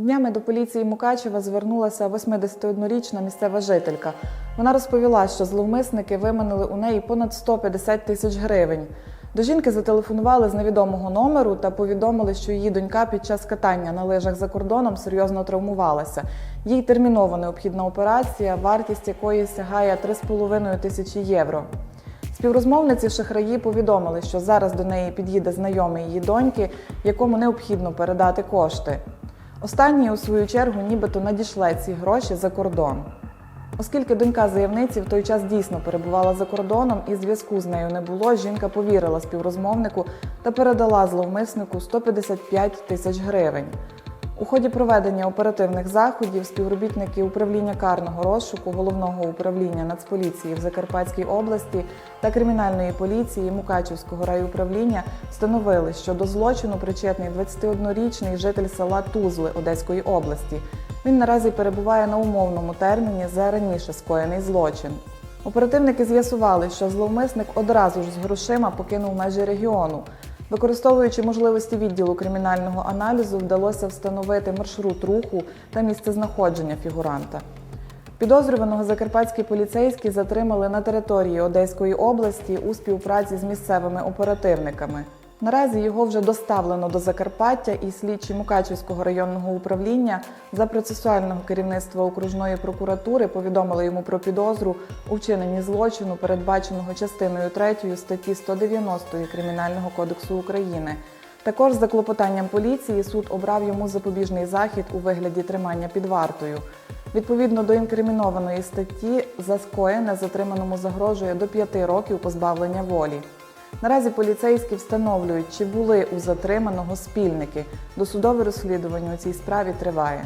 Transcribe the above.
Днями до поліції Мукачева звернулася 81-річна місцева жителька. Вона розповіла, що зловмисники виманили у неї понад 150 тисяч гривень. До жінки зателефонували з невідомого номеру та повідомили, що її донька під час катання на лижах за кордоном серйозно травмувалася. Їй терміново необхідна операція, вартість якої сягає 3,5 тисячі євро. Співрозмовниці шахраї повідомили, що зараз до неї під'їде знайомий її доньки, якому необхідно передати кошти. Останній, у свою чергу, нібито надійшли ці гроші за кордон. Оскільки донька заявниці в той час дійсно перебувала за кордоном і зв'язку з нею не було, жінка повірила співрозмовнику та передала зловмиснику 155 тисяч гривень. У ході проведення оперативних заходів співробітники управління карного розшуку головного управління Нацполіції в Закарпатській області та кримінальної поліції Мукачівського райуправління встановили, що до злочину причетний 21-річний житель села Тузли Одеської області. Він наразі перебуває на умовному терміні за раніше скоєний злочин. Оперативники з'ясували, що зловмисник одразу ж з грошима покинув межі регіону. Використовуючи можливості відділу кримінального аналізу, вдалося встановити маршрут руху та місце знаходження фігуранта. Підозрюваного закарпатські поліцейські затримали на території Одеської області у співпраці з місцевими оперативниками. Наразі його вже доставлено до Закарпаття і слідчі Мукачівського районного управління за процесуального керівництва окружної прокуратури повідомили йому про підозру у вчиненні злочину, передбаченого частиною 3 статті 190 Кримінального кодексу України. Також за клопотанням поліції суд обрав йому запобіжний захід у вигляді тримання під вартою. Відповідно до інкримінованої статті, за скоєне затриманому загрожує до 5 років позбавлення волі. Наразі поліцейські встановлюють, чи були у затриманого спільники. Досудове розслідування у цій справі триває.